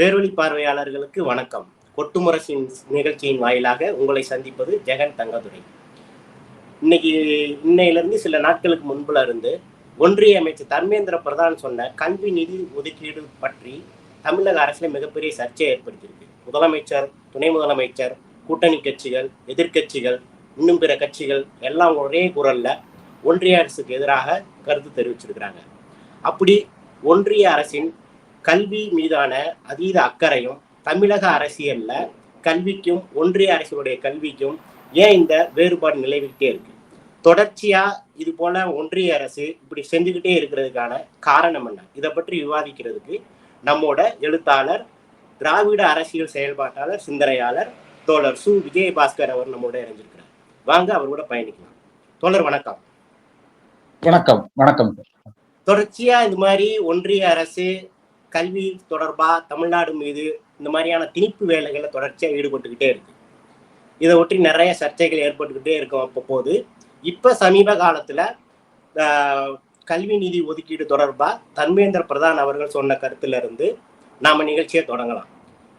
பேரொளி பார்வையாளர்களுக்கு வணக்கம். கொட்டுமுரசின் நிகழ்ச்சியின் வாயிலாக உங்களை சந்திப்பது ஜெகன் தங்கதுரை. இன்னைக்கு இன்னையிலிருந்து சில நாட்களுக்கு முன்புல இருந்து ஒன்றிய அமைச்சர் தர்மேந்திர பிரதான் சொன்ன கல்வி நிதி ஒதுக்கீடு பற்றி தமிழக அரசில் மிகப்பெரிய சர்ச்சையை ஏற்படுத்தியிருக்கு. முதலமைச்சர் துணை முதலமைச்சர் கூட்டணி கட்சிகள் எதிர்க்கட்சிகள் இன்னும் பிற கட்சிகள் எல்லாம் ஒரே குரல்ல ஒன்றிய அரசுக்கு எதிராக கருத்து தெரிவிச்சிருக்கிறாங்க. அப்படி ஒன்றிய அரசின் கல்வி மீதான அதீத அக்கறையும் தமிழக அரசியல்ல கல்விக்கும் ஒன்றிய அரசினுடைய கல்விக்கும் ஏன் இந்த வேறுபாடு நிலவிக்கிட்டே இருக்கு? தொடர்ச்சியா இது போல ஒன்றிய அரசு இப்படி செஞ்சுக்கிட்டே இருக்கிறதுக்கான காரணம் என்ன? இதை பற்றி விவாதிக்கிறதுக்கு நம்மோட எழுத்தாளர் திராவிட அரசியல் செயல்பாட்டாளர் சிந்தனையாளர் தோழர் சு. விஜயபாஸ்கர் அவர் நம்மோட இணைஞ்சிருக்கிறார். வாங்க அவரோட பயணிக்கலாம். தோழர் வணக்கம். வணக்கம் வணக்கம். தொடர்ச்சியா இந்த மாதிரி ஒன்றிய அரசு கல்வி தொடர்பாக தமிழ்நாடு மீது இந்த மாதிரியான திணிப்பு வேலைகளை தொடர்ச்சியாக ஈடுபட்டுக்கிட்டே இருக்கு. இதை ஒட்டி நிறைய சர்ச்சைகள் ஏற்பட்டுக்கிட்டே இருக்கும் அப்பப்போது. இப்போ சமீப காலத்தில் கல்வி நிதி ஒதுக்கீடு தொடர்பாக தர்மேந்திர பிரதான் அவர்கள் சொன்ன கருத்துல இருந்து நாம நிகழ்ச்சியை தொடங்கலாம்.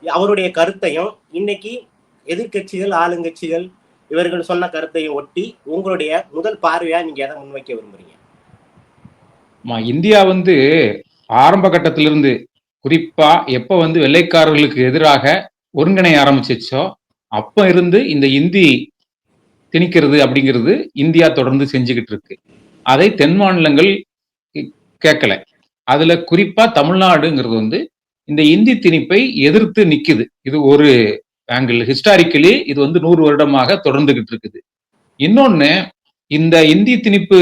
அவருடைய கருத்தையும் இன்னைக்கு எதிர்க்கட்சிகள் ஆளுங்கட்சிகள் இவர்கள் சொன்ன கருத்தையும் ஒட்டி உங்களுடைய முதல் பார்வையா நீங்க எதை முன்வைக்க விரும்புறீங்க? இந்தியா வந்து ஆரம்ப கட்டத்திலிருந்து குறிப்பா எப்ப வந்து வெள்ளைக்காரர்களுக்கு எதிராக ஒருங்கிணைய ஆரம்பிச்சிச்சோ அப்ப இருந்து இந்த இந்தி திணிக்கிறது அப்படிங்கிறது இந்தியா தொடர்ந்து செஞ்சுக்கிட்டு இருக்கு. அதை தென் மாநிலங்கள் கேட்கல. அதுல குறிப்பா தமிழ்நாடுங்கிறது வந்து இந்த இந்தி திணிப்பை எதிர்த்து நிக்குது. இது ஒரு ஆங்கிள் ஹிஸ்டாரிக்கலி இது வந்து நூறு வருடமாக தொடர்ந்துகிட்டு இருக்குது. இன்னொன்னு இந்த இந்தி திணிப்பு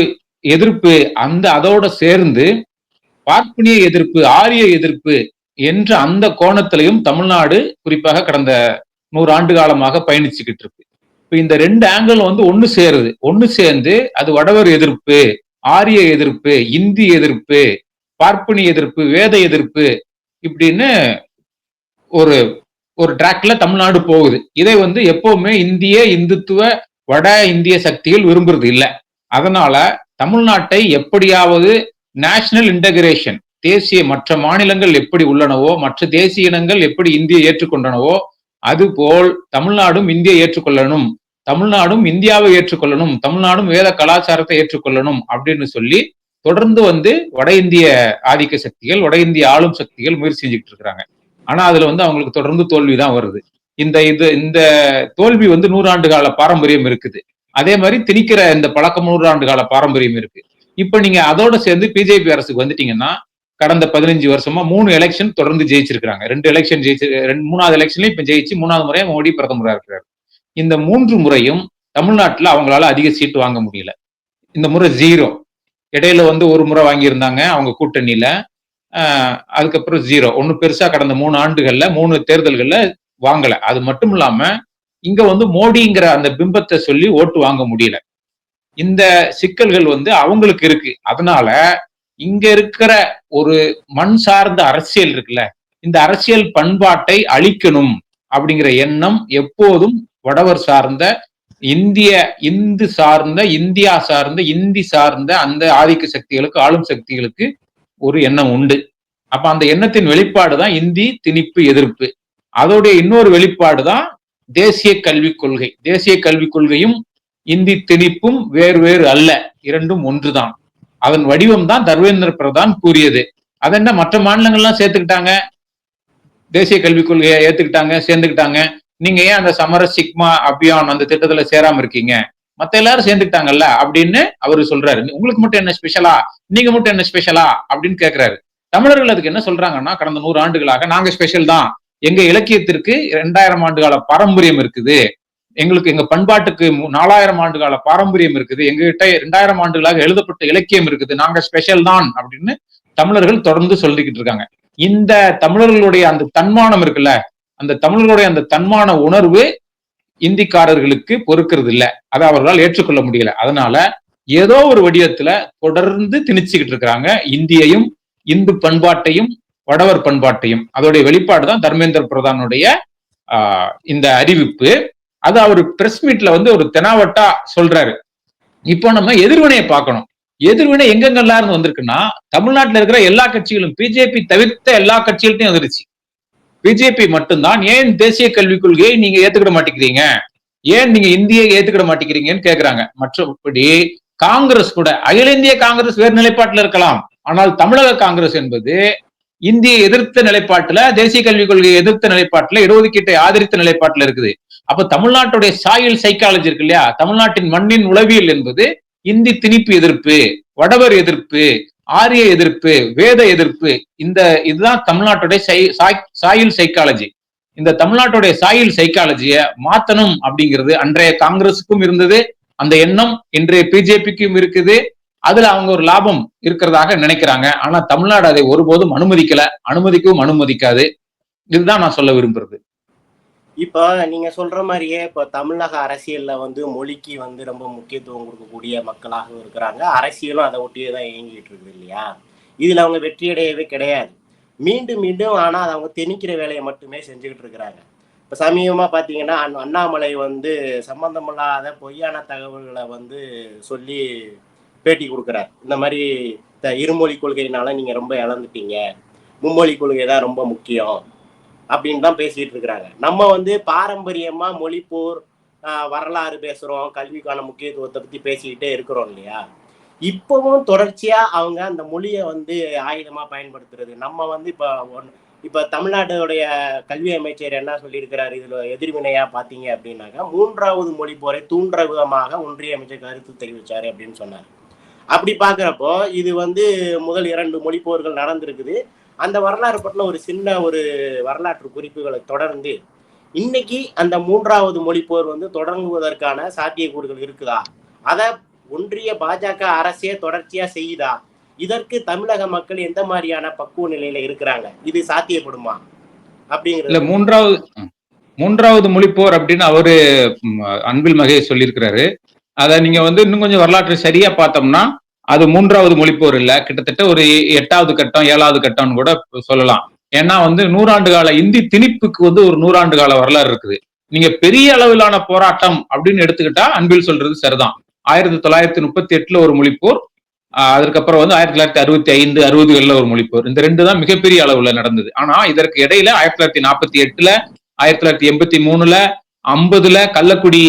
எதிர்ப்பு அந்த அதோட சேர்ந்து பார்ப்பனிய எதிர்ப்பு ஆரிய எதிர்ப்பு என்ற அந்த கோணத்திலையும் தமிழ்நாடு குறிப்பாக கடந்த நூறு ஆண்டு காலமாக பயணிச்சுக்கிட்டு இருக்கு. இப்ப இந்த ரெண்டு ஆங்கிள் வந்து ஒண்ணு சேருது. ஒண்ணு சேர்ந்து அது வடவர் எதிர்ப்பு ஆரிய எதிர்ப்பு இந்தி எதிர்ப்பு பார்ப்பனி எதிர்ப்பு வேத எதிர்ப்பு இப்படின்னு ஒரு ஒரு டிராக்ல தமிழ்நாடு போகுது. இதை வந்து எப்பவுமே இந்திய இந்துத்துவ வட இந்திய சக்திகள் விரும்புறது இல்லை. அதனால தமிழ்நாட்டை எப்படியாவது நேஷனல் இன்டகிரேஷன் தேசிய மற்ற மாநிலங்கள் எப்படி உள்ளனவோ மற்ற தேசிய இனங்கள் எப்படி இந்தியை ஏற்றுக்கொண்டனவோ அதுபோல் தமிழ்நாடும் இந்தியை ஏற்றுக்கொள்ளணும் தமிழ்நாடும் இந்தியாவை ஏற்றுக்கொள்ளணும் தமிழ்நாடும் வேத கலாச்சாரத்தை ஏற்றுக்கொள்ளணும் அப்படின்னு சொல்லி தொடர்ந்து வந்து வட இந்திய ஆதிக்க சக்திகள் வட இந்திய ஆளும் சக்திகள் முயற்சி செஞ்சுக்கிட்டு இருக்கிறாங்க. ஆனா அதுல வந்து அவங்களுக்கு தொடர்ந்து தோல்விதான் வருது. இந்த இது இந்த தோல்வி வந்து நூறாண்டு கால பாரம்பரியம் இருக்குது. அதே மாதிரி திணிக்கிற இந்த பழக்கம் நூறாண்டு கால பாரம்பரியம் இருக்கு. இப்ப நீங்க அதோட சேர்ந்து பிஜேபி அரசுக்கு வந்துட்டீங்கன்னா கடந்த பதினஞ்சு வருஷமா மூணு எலெக்ஷன் தொடர்ந்து ஜெயிச்சிருக்காங்க ரெண்டு எலெக்ஷன் ஜெயிச்சு ரெண்டு மூணாவது எலெக்ஷன்லயும் இப்ப ஜெயிச்சு மூணாவது முறையா மோடி பிரதமராக இருக்கிறார். இந்த மூன்று முறையும் தமிழ்நாட்டுல அவங்களால அதிக சீட்டு வாங்க முடியல. இந்த முறை ஜீரோ இடையில வந்து ஒரு முறை வாங்கியிருந்தாங்க அவங்க கூட்டணியில. அதுக்கப்புறம் ஜீரோ ஒன்றும் பெருசா கடந்த மூணு ஆண்டுகள்ல மூணு தேர்தல்கள்ல வாங்கல. அது மட்டும் இல்லாம இங்க வந்து மோடிங்கிற அந்த பிம்பத்தை சொல்லி ஓட்டு வாங்க முடியல. இந்த சிக்கல்கள் வந்து அவங்களுக்கு இருக்கு. அதனால இங்க இருக்கிற ஒரு மண் சார்ந்த அரசியல் இருக்குல்ல இந்த அரசியல் பண்பாட்டை அழிக்கணும் அப்படிங்கிற எண்ணம் எப்போதும் வடவர் சார்ந்த இந்திய இந்து சார்ந்த இந்தியா சார்ந்த இந்தி சார்ந்த அந்த ஆதிக்க சக்திகளுக்கு ஆளும் சக்திகளுக்கு ஒரு எண்ணம் உண்டு. அப்ப அந்த எண்ணத்தின் வெளிப்பாடு தான் இந்தி திணிப்பு எதிர்ப்பு. அதோடைய இன்னொரு வெளிப்பாடு தான் தேசிய கல்விக் கொள்கை. தேசிய கல்விக் கொள்கையும் இந்தி திணிப்பும் வேறு வேறு அல்ல. இரண்டும் ஒன்றுதான். அதன் வடிவம் தான் தர்மேந்திர பிரதான் கூறியது. அதென்ன மற்ற மாநிலங்கள்லாம் சேர்த்துக்கிட்டாங்க? தேசிய கல்விக் கொள்கையை ஏத்துக்கிட்டாங்க சேர்ந்துக்கிட்டாங்க. நீங்க ஏன் அந்த சமர சிக்மா அபியான் அந்த திட்டத்துல சேராம இருக்கீங்க? மத்த எல்லாரும் சேர்ந்துக்கிட்டாங்கல்ல? அப்படின்னு அவரு சொல்றாரு. உங்களுக்கு மட்டும் என்ன ஸ்பெஷலா நீங்க மட்டும் என்ன ஸ்பெஷலா அப்படின்னு கேக்குறாரு. தமிழர்கள் அதுக்கு என்ன சொல்றாங்கன்னா கடந்த நூறு ஆண்டுகளாக நாங்க ஸ்பெஷல் தான். எங்க இலக்கியத்திற்கு இரண்டாயிரம் ஆண்டு கால பாரம்பரியம் இருக்குது. எங்களுக்கு எங்க பண்பாட்டுக்கு மு- நாலாயிரம் ஆண்டு கால பாரம்பரியம் இருக்குது. எங்ககிட்ட ரெண்டாயிரம் இரண்டாயிரம் ஆண்டுகளாக எழுதப்பட்ட இலக்கியம் இருக்குது. நாங்க ஸ்பெஷல் தான் அப்படின்னு தமிழர்கள் தொடர்ந்து சொல்லிக்கிட்டு இருக்காங்க. இந்த தமிழர்களுடைய அந்த தன்மானம் இருக்குல்ல அந்த தமிழர்களுடைய அந்த தன்மான உணர்வு இந்திக்காரர்களுக்கு பொறுக்கிறது இல்லை அதை அவர்களால் ஏற்றுக்கொள்ள முடியல. அதனால ஏதோ ஒரு வடிவத்துல தொடர்ந்து திணிச்சுக்கிட்டு இருக்கிறாங்க. இந்தியையும் இந்து பண்பாட்டையும் வடவர் பண்பாட்டையும். அதோடைய வெளிப்பாடு தான் தர்மேந்திர பிரதானுடைய இந்த அறிவிப்பு. அது அவர் பிரஸ் மீட்ல வந்து ஒரு தெனாவட்டா சொல்றாரு. இப்போ நம்ம எதிர்வினையை பார்க்கணும். எதிர்வினை எங்கெங்கெல்லாம் இருந்து வந்திருக்குன்னா தமிழ்நாட்டுல இருக்கிற எல்லா கட்சிகளும் பிஜேபி தவிர்த்த எல்லா கட்சிகள்ட்டையும் வந்துருச்சு. பிஜேபி மட்டும்தான் ஏன் தேசிய கல்விக் கொள்கையை நீங்க ஏத்துக்கிட மாட்டேங்கிறீங்க? ஏன் நீங்க இந்தியை ஏத்துக்கிட மாட்டேங்கிறீங்கன்னு கேக்குறாங்க. மற்றபடி காங்கிரஸ் கூட அகில இந்திய காங்கிரஸ் வேறு நிலைப்பாட்டில் இருக்கலாம். ஆனால் தமிழக காங்கிரஸ் என்பது இந்திய எதிர்த்த நிலைப்பாட்டுல தேசிய கல்விக் கொள்கையை எதிர்த்த நிலைப்பாட்டுல இடஒதுக்கீட்டை ஆதரித்த நிலைப்பாட்டுல இருக்குது. அப்ப தமிழ்நாட்டுடைய சாயில் சைக்காலஜி இருக்கு இல்லையா? தமிழ்நாட்டின் மண்ணின் உளவியல் என்பது இந்தி திணிப்பு எதிர்ப்பு வடவர் எதிர்ப்பு ஆரிய எதிர்ப்பு வேத எதிர்ப்பு இந்த இதுதான் தமிழ்நாட்டுடைய சை- சைக்காலஜி இந்த தமிழ்நாட்டுடைய சாயில் சைக்காலஜிய மாத்தணும் அப்படிங்கிறது அன்றைய காங்கிரசுக்கும் இருந்தது அந்த எண்ணம் இன்றைய பிஜேபிக்கும் இருக்குது. அதுல அவங்க ஒரு லாபம் இருக்கிறதாக நினைக்கிறாங்க. ஆனா தமிழ்நாடு அதை ஒருபோதும் அனுமதிக்கல. அனுமதிக்கவும் அனுமதிக்காது. இதுதான் நான் சொல்ல விரும்புறது. இப்போ நீங்க சொல்ற மாதிரியே இப்போ தமிழக அரசியல்ல வந்து மொழிக்கு வந்து ரொம்ப முக்கியத்துவம் கொடுக்கக்கூடிய மக்களாகவும் இருக்கிறாங்க. அரசியலும் அதை ஒட்டியே தான் இயங்கிட்டு இருக்குது இல்லையா? இதுல அவங்க வெற்றியடையவே கிடையாது. மீண்டும் மீண்டும் ஆனா அதை அவங்க திணிக்கிற வேலையை மட்டுமே செஞ்சுக்கிட்டு இருக்கிறாங்க. இப்போ சமீபமா பாத்தீங்கன்னா அண்ணாமலை வந்து சம்பந்தமில்லாத பொய்யான தகவல்களை வந்து சொல்லி பேட்டி கொடுக்குறார். இந்த மாதிரி த- இருமொழி கொள்கையினால நீங்க ரொம்ப இழந்துட்டீங்க. மும்மொழி கொள்கை தான் ரொம்ப முக்கியம். அப்படின்னு தான் பேசிட்டு இருக்கிறாங்க நம்ம வந்து பாரம்பரியமா மொழிப்போர் வரலாறு பேசுறோம் கல்விக்கான முக்கியத்துவத்தை பத்தி பேசிக்கிட்டே இருக்கிறோம் இல்லையா? இப்பவும் தொடர்ச்சியா அவங்க அந்த மொழியை வந்து ஆயுதமா பயன்படுத்துறது. நம்ம வந்து இப்ப ஒன்- இப்ப தமிழ்நாட்டுடைய கல்வி அமைச்சர் என்ன சொல்லியிருக்கிறாரு? இதுல எதிர்வினையா பாத்தீங்க அப்படின்னாக்கா மூன்றாவது மொழி போரை தூண்டுற விதமாக ஒன்றிய அமைச்சர் கருத்து தெரிவிச்சாரு அப்படின்னு சொன்னார். அப்படி பாக்குறப்போ இது வந்து முதல் இரண்டு மொழி போர்கள் நடந்திருக்குது. அந்த வரலாறு பற்றின ஒரு சின்ன ஒரு வரலாற்று குறிப்புகளை தொடர்ந்து இன்னைக்கு அந்த மூன்றாவது மொழிப்போர் வந்து தொடங்குவதற்கான சாத்தியக்கூறுகள் இருக்குதா? அதை ஒன்றிய பாஜக அரசே தொடர்ச்சியா செய்யுதா? இதற்கு தமிழக மக்கள் எந்த மாதிரியான பக்குவ நிலையில இருக்கிறாங்க? இது சாத்தியப்படுமா? இல்ல அப்படிங்கிறது மூன்றாவது மூன்றாவது மொழிப்போர் அப்படின்னு அவரு அன்பில் மகேஷ் சொல்லியிருக்கிறாரு. அதை நீங்க வந்து இன்னும் கொஞ்சம் வரலாற்று சரியா பார்த்தோம்னா அது மூன்றாவது மொழிப்போர் இல்ல. கிட்டத்தட்ட ஒரு எட்டாவது கட்டம் ஏழாவது கட்டம்னு கூட சொல்லலாம். ஏன்னா வந்து நூறாண்டு கால இந்தி திணிப்புக்கு வந்து ஒரு நூறாண்டு கால வரலாறு இருக்குது. நீங்க பெரிய அளவிலான போராட்டம் அப்படின்னு எடுத்துக்கிட்டா அன்பில் சொல்றது சரிதான். ஆயிரத்தி தொள்ளாயிரத்தி முப்பத்தி எட்டுல ஒரு மொழிப்போர் அதுக்கப்புறம் வந்து ஆயிரத்தி தொள்ளாயிரத்தி அறுபத்தி ஐந்து அறுபதுகள்ல ஒரு மொழிப்போர். இந்த ரெண்டு தான் மிகப்பெரிய அளவுல நடந்தது. ஆனா இதற்கு இடையில ஆயிரத்தி தொள்ளாயிரத்தி நாற்பத்தி எட்டுல ஆயிரத்தி தொள்ளாயிரத்தி எண்பத்தி மூணுல ஐம்பதுல கள்ளக்குடி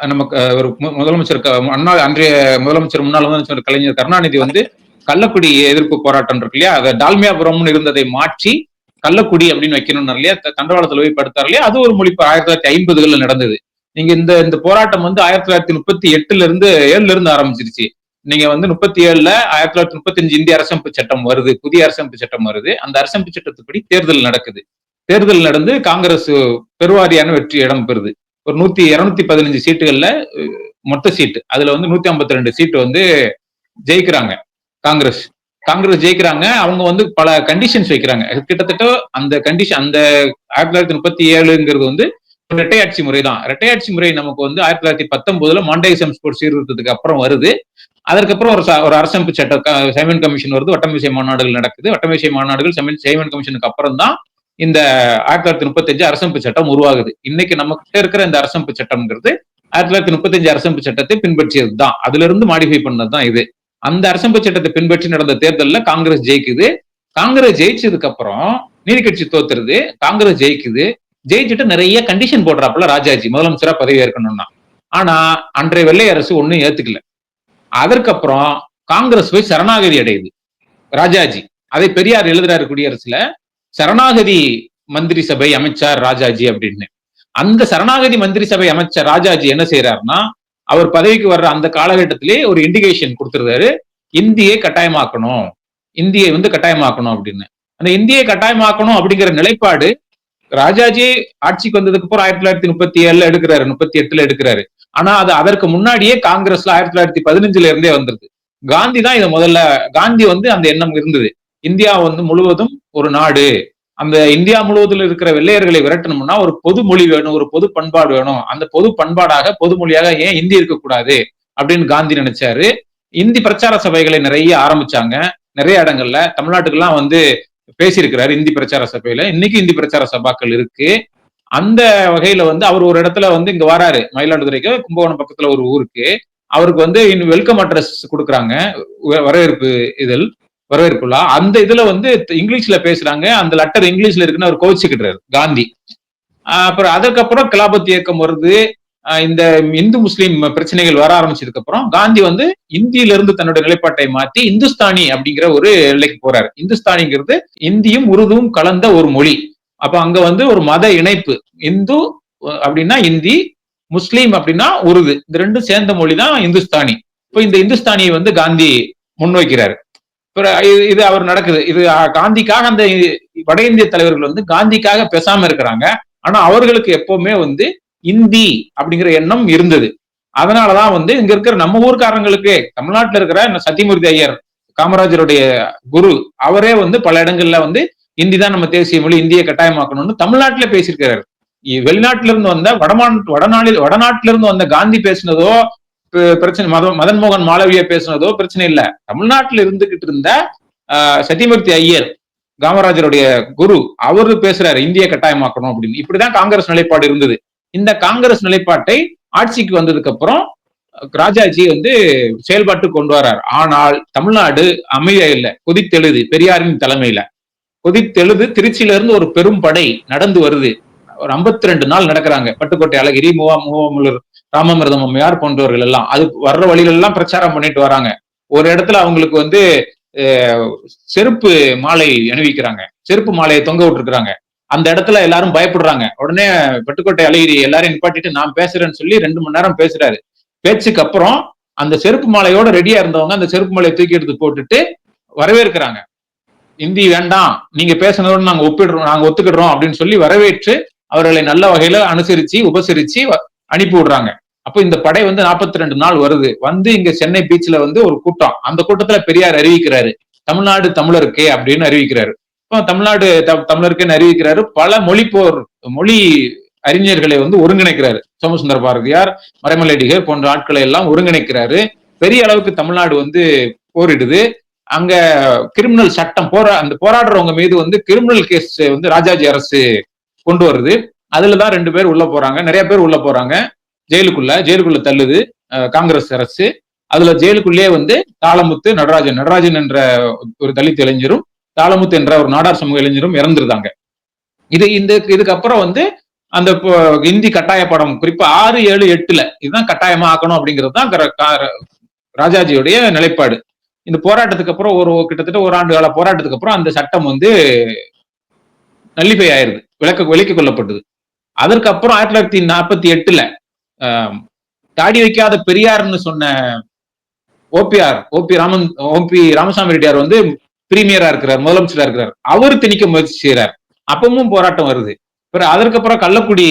நமக்கு ஒரு முதலமைச்சர் க- அண்ணா அன்றைய முதலமைச்சர் முன்னாள் முதலமைச்சர் கலைஞர் கருணாநிதி வந்து கள்ளக்குடி எதிர்ப்பு போராட்டம் இருக்கு இல்லையா? அதை டால்மியாபுரம்னு இருந்ததை மாற்றி கள்ளக்குடி அப்படின்னு வைக்கணும்னு இல்லையா? த- போய் படுத்தார் இல்லையா? அது ஒரு மொழிப்பு ஆயிரத்தி தொள்ளாயிரத்தி ஐம்பதுகள்ல நடந்தது. நீங்க இந்த இந்த போராட்டம் வந்து ஆயிரத்தி தொள்ளாயிரத்தி முப்பத்தி எட்டுல இருந்து ஏழுல இருந்து ஆரம்பிச்சிருச்சு. நீங்க வந்து முப்பத்தி ஏழுல ஆயிரத்தி தொள்ளாயிரத்தி முப்பத்தஞ்சு இந்திய அரசமைப்பு சட்டம் வருது புதிய அரசமைப்பு சட்டம் வருது. அந்த அரசமைப்பு சட்டத்துப்படி தேர்தல் நடக்குது. தேர்தல் நடந்து காங்கிரஸ் பெருவாரியான வெற்றி இடம் பெறுது. ஒரு நூத்தி இருநூத்தி பதினஞ்சு சீட்டுகள்ல மொத்த சீட்டு. அதுல வந்து நூத்தி ஐம்பத்தி ரெண்டு சீட்டு வந்து ஜெயிக்கிறாங்க காங்கிரஸ். காங்கிரஸ் ஜெயிக்கிறாங்க அவங்க வந்து பல கண்டிஷன்ஸ் வைக்கிறாங்க. கிட்டத்தட்ட அந்த கண்டிஷன் அந்த ஆயிரத்தி தொள்ளாயிரத்தி முப்பத்தி ஏழுங்கிறது வந்து ரெட்டையாட்சி இரட்டையாட்சி முறை தான் இரட்டையாட்சி முறை நமக்கு வந்து ஆயிரத்தி தொள்ளாயிரத்தி பத்தொன்பதுல மாண்டேசம் ஸ்போர்ட் சீர்திருத்தத்துக்கு அப்புறம் வருது. அதற்கப்புறம் ஒரு ஒரு அரசமைப்பு சட்ட சைமன் கமிஷன் வருது. வட்டமிசை மாநாடுகள் நடக்குது. வட்டமிசை மாநாடுகள் சைமன் கமிஷனுக்கு அப்புறம் தான் இந்த ஆயிரத்தி தொள்ளாயிரத்தி முப்பத்தஞ்சு அரசமைப்பு சட்டம் உருவாகுது. இன்னைக்கு நம்ம கிட்ட இருக்கிற இந்த அரசமைப்பு சட்டம்ங்கிறது ஆயிரத்தி தொள்ளாயிரத்தி முப்பத்தஞ்சு அரசமைப்பு சட்டத்தை பின்பற்றியது தான் அதுல இருந்து மாடிஃபை பண்ணது தான் இது. அந்த அரசமைப்பு சட்டத்தை பின்பற்றி நடந்த தேர்தலில் காங்கிரஸ் ஜெயிக்குது. காங்கிரஸ் ஜெயிச்சதுக்கு அப்புறம் நீதிக்கட்சி தோத்துருது. காங்கிரஸ் ஜெயிக்குது. ஜெயிச்சுட்டு நிறைய கண்டிஷன் போடுறாப்புல ராஜாஜி முதலமைச்சரா பதவி ஏற்கணும்னா. ஆனா அன்றைய வெள்ளை அரசு ஒண்ணும் ஏத்துக்கல. அதற்கப்புறம் காங்கிரஸ் போய் சரணாகதி அடையுது. ராஜாஜி அதை பெரியார் எழுதுறாரு குடியரசுல சரணாகதி மந்திரி சபை அமைச்சார் ராஜாஜி அப்படின்னு. அந்த சரணாகதி மந்திரி சபை அமைச்சர் ராஜாஜி என்ன செய்யறாருன்னா அவர் பதவிக்கு வர்ற அந்த காலகட்டத்திலே ஒரு இண்டிகேஷன் கொடுத்துருந்தாரு. இந்தியை கட்டாயமாக்கணும். இந்தியை வந்து கட்டாயமாக்கணும் அப்படின்னு. அந்த இந்தியை கட்டாயமாக்கணும் அப்படிங்கிற நிலைப்பாடு ராஜாஜி ஆட்சிக்கு வந்ததுக்கு அப்புறம் ஆயிரத்தி தொள்ளாயிரத்தி முப்பத்தி ஏழுல எடுக்கிறாரு முப்பத்தி எட்டுல எடுக்கிறாரு. ஆனா அது அதற்கு முன்னாடியே காங்கிரஸ்ல ஆயிரத்தி தொள்ளாயிரத்தி பதினஞ்சுல இருந்தே வந்திருக்கு காந்தி தான் இதை முதல்ல காந்தி வந்து அந்த எண்ணம் இருந்தது. இந்தியா வந்து முழுவதும் ஒரு நாடு. அந்த இந்தியா முழுவதும் இருக்கிற வெள்ளையர்களை விரட்டணும்னா ஒரு பொது மொழி வேணும் ஒரு பொது பண்பாடு வேணும். அந்த பொது பண்பாடாக பொது மொழியாக ஏன் இந்தி இருக்கக்கூடாது? அப்படின்னு காந்தி நினைச்சாரு. இந்தி பிரச்சார சபைகளை நிறைய ஆரம்பிச்சாங்க. நிறைய இடங்கள்ல தமிழ்நாட்டுக்கெல்லாம் வந்து பேசியிருக்கிறாரு இந்தி பிரச்சார சபையில. இன்னைக்கு இந்தி பிரச்சார சபாக்கள் இருக்கு. அந்த வகையில வந்து அவர் ஒரு இடத்துல வந்து இங்க வராரு. மயிலாடுதுறைக்கு கும்பகோணம் பக்கத்துல ஒரு ஊருக்கு. அவருக்கு வந்து இன்னும் வெல்கம் அட்ரஸ் கொடுக்குறாங்க. வரவேற்பு இதில். வரவேற்புள்ளா அந்த இதுல வந்து இங்கிலீஷ்ல பேசுறாங்க. அந்த லெட்டர் இங்கிலீஷ்ல இருக்குன்னு அவர் கோவிச்சுக்கிட்டாரு காந்தி. அப்புறம் அதுக்கப்புறம் கிலாபத் இயக்கம் வருது. இந்த இந்து முஸ்லீம் பிரச்சனைகள் வர ஆரம்பிச்சதுக்கு அப்புறம் காந்தி வந்து இந்தியில இருந்து தன்னுடைய நிலைப்பாட்டை மாத்தி இந்துஸ்தானி அப்படிங்கிற ஒரு எல்லைக்கு போறாரு. இந்துஸ்தானிங்கிறது இந்தியும் உருதுவும் கலந்த ஒரு மொழி. அப்ப அங்க வந்து ஒரு மத இணைப்பு. இந்து அப்படின்னா இந்தி முஸ்லீம் அப்படின்னா உருது. இந்த ரெண்டும் சேர்ந்த மொழி தான் இந்துஸ்தானி. இப்போ இந்த இந்துஸ்தானியை வந்து காந்தி முன்வைக்கிறாரு. இது- இது அவர் நடக்குது. இது காந்திக்காக அந்த வட இந்திய தலைவர்கள் வந்து காந்திக்காக பேசாம இருக்கிறாங்க. ஆனா அவர்களுக்கு எப்பவுமே வந்து இந்தி அப்படிங்கிற எண்ணம் இருந்தது. அதனாலதான் வந்து இங்க இருக்கிற நம்ம ஊர்க்காரங்களுக்கு தமிழ்நாட்டுல இருக்கிற இந்த சத்தியமூர்த்தி ஐயர் காமராஜருடைய குரு அவரே வந்து பல இடங்கள்ல வந்து இந்தி தான் நம்ம தேசிய மொழி இந்தியை கட்டாயமாக்கணும்னு தமிழ்நாட்டுல பேசியிருக்கிறாரு. வெளிநாட்டிலிருந்து வெளிநாட்டுல இருந்து வந்த வடமான் வடநாளில் வடநாட்டுல இருந்து வந்த காந்தி பேசினதோ பிரச்சனை மத மதன் மோகன் மாளவியா பேசினதோ பிரச்சனை இல்லை. தமிழ்நாட்டில் இருந்துகிட்டு இருந்த சத்தியமூர்த்தி ஐயர் காமராஜருடைய குரு அவரு பேசுறாரு இந்திய கட்டாயமாக்கணும் அப்படின்னு. இப்படிதான் காங்கிரஸ் நிலைப்பாடு இருந்தது. இந்த காங்கிரஸ் நிலைப்பாட்டை ஆட்சிக்கு வந்ததுக்கு அப்புறம் ராஜாஜி வந்து செயல்பாட்டு கொண்டு வரார். ஆனால் தமிழ்நாடு அமைதியா இல்லை. கொதித்தெழுது பெரியாரின் தலைமையில. கொதித்தெழுது திருச்சியில இருந்து ஒரு பெரும் படை நடந்து வருது. ஒரு 52 ரெண்டு நாள் நடக்கிறாங்க. பட்டுக்கோட்டை அழகிரி மூவா முகாமுலர் ராமமிர்தம் அம்மையார் போன்றவர்கள் எல்லாம் அது வர்ற வழியில எல்லாம் பிரச்சாரம் பண்ணிட்டு வராங்க. ஒரு இடத்துல அவங்களுக்கு வந்து செருப்பு மாலை அணிவிக்கிறாங்க. செருப்பு மாலையை தொங்க விட்டுருக்குறாங்க. அந்த இடத்துல எல்லாரும் பயப்படுறாங்க. உடனே பெட்டுக்கோட்டை அழகிரி எல்லாரையும் நிப்பாட்டிட்டு நான் பேசுறேன்னு சொல்லி ரெண்டு மணி நேரம் பேசுறாரு. பேச்சுக்கு அப்புறம் அந்த செருப்பு மாலையோட ரெடியா இருந்தவங்க அந்த செருப்பு மாலையை தூக்கி எடுத்து போட்டுட்டு வரவேற்கிறாங்க. இந்தி வேண்டாம். நீங்க பேசுனதோட நாங்க ஒப்பிடுறோம். நாங்க ஒத்துக்கிடுறோம். அப்படின்னு சொல்லி வரவேற்று அவர்களை நல்ல வகையில அனுசரிச்சு உபசரிச்சு வ- அனுப்பி விடுறாங்க. அப்ப இந்த படை வந்து 42 ரெண்டு நாள் வருது. வந்து இங்க சென்னை பீச்ல வந்து ஒரு கூட்டம். அந்த கூட்டத்துல பெரியார் அறிவிக்கிறாரு. தமிழ்நாடு தமிழருக்கே அப்படின்னு அறிவிக்கிறாரு. இப்போ தமிழ்நாடு தமிழருக்குன்னு அறிவிக்கிறாரு. பல மொழி போர் மொழி அறிஞர்களை வந்து ஒருங்கிணைக்கிறாரு. சோமசுந்தர பாரதியார் மறைமலடிகர் போன்ற ஆட்களை எல்லாம் ஒருங்கிணைக்கிறாரு. பெரிய அளவுக்கு தமிழ்நாடு வந்து போரிடுது. அங்க கிரிமினல் சட்டம் போரா அந்த போராடுறவங்க மீது வந்து கிரிமினல் கேஸ் வந்து ராஜாஜி அரசு கொண்டு வருது. அதுலதான் ரெண்டு பேர் உள்ள போறாங்க. நிறைய பேர் உள்ள போறாங்க. ஜெயிலுக்குள்ள ஜெயிலுக்குள்ள தள்ளுது காங்கிரஸ் அரசு. அதுல ஜெயிலுக்குள்ளேயே வந்து தாளமுத்து நடராஜன் நடராஜன் என்ற ஒரு தலித் இளைஞரும் தாளமுத்து என்ற ஒரு நாடார் சமூக இளைஞரும் இறந்துருந்தாங்க. இது இந்த இதுக்கப்புறம் வந்து அந்த இப்போ இந்தி கட்டாய படம் குறிப்பா ஆறு ஏழு எட்டுல இதுதான் கட்டாயமா ஆக்கணும் அப்படிங்கிறது தான் கா- ராஜாஜியுடைய நிலைப்பாடு. இந்த போராட்டத்துக்கு அப்புறம் ஒரு கிட்டத்தட்ட ஒரு ஆண்டு கால போராட்டத்துக்கு அப்புறம் அந்த சட்டம் வந்து நல்லிப்பை ஆயிருது விளக்க விலக்கிக் கொள்ளப்பட்டது. அதற்கப்புறம் ஆயிரத்தி தொள்ளாயிரத்தி நாற்பத்தி எட்டுல தாடி வைக்காத பெரியார்னு சொன்ன OPR OP Raman OP Ramaswamy Reddiar வந்து பிரீமியரா இருக்கிறார் முதலமைச்சரா இருக்கிறார். அவர் திணிக்க முயற்சி செய்யறார் அப்பவும் போராட்டம் வருது. பிறகு அதற்கப்புறம் கள்ளக்குடி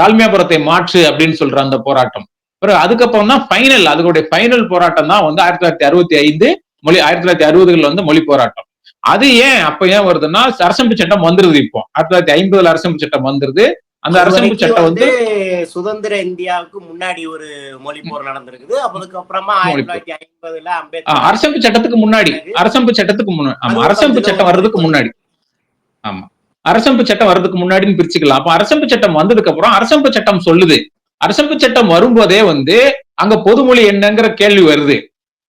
டால்மியாபுரத்தை மாற்று அப்படின்னு சொல்ற அந்த போராட்டம். பிறகு அதுக்கப்புறம் தான் ஃபைனல் அதனுடைய ஃபைனல் போராட்டம் தான் வந்து ஆயிரத்தி தொள்ளாயிரத்தி அறுபத்தி ஐந்து மொழி ஆயிரத்தி தொள்ளாயிரத்தி அறுபதுகளில் வந்து மொழி போராட்டம். அது ஏன் அப்ப ஏன் வருதுன்னா அரசமைப்பு சட்டம் வந்துருது இப்போ. ஆயிரத்தி தொள்ளாயிரத்தி ஐம்பதுல அரசமைப்பு சட்டம் வந்துருது. அந்த இதுவரைக்கும் சட்டம் வந்து சுதந்திர இந்தியாவுக்கு முன்னாடி ஒரு மொழி போர் நடந்திருக்குது. அதுக்கு அப்புறமா ஆயிரத்தி தொள்ளாயிரத்தி ஐம்பதுல அம்பேத்கர் அரசமைப்பு சட்டத்துக்கு முன்னாடி. அரசமைப்பு சட்டத்துக்கு முன்னாடி ஆமா அரசமைப்பு சட்டம் வர்றதுக்கு முன்னாடி. ஆமா. அரசமைப்பு சட்டம் வர்றதுக்கு முன்னாடின்னு பிரிச்சுக்கலாம். அப்ப அரசமைப்பு சட்டம் வந்ததுக்கு அப்புறம் அரசமைப்பு சட்டம் சொல்லுது. அரசமைப்பு சட்டம் வரும்போதே வந்து அங்க பொதுமொழி என்னங்கிற கேள்வி வருது.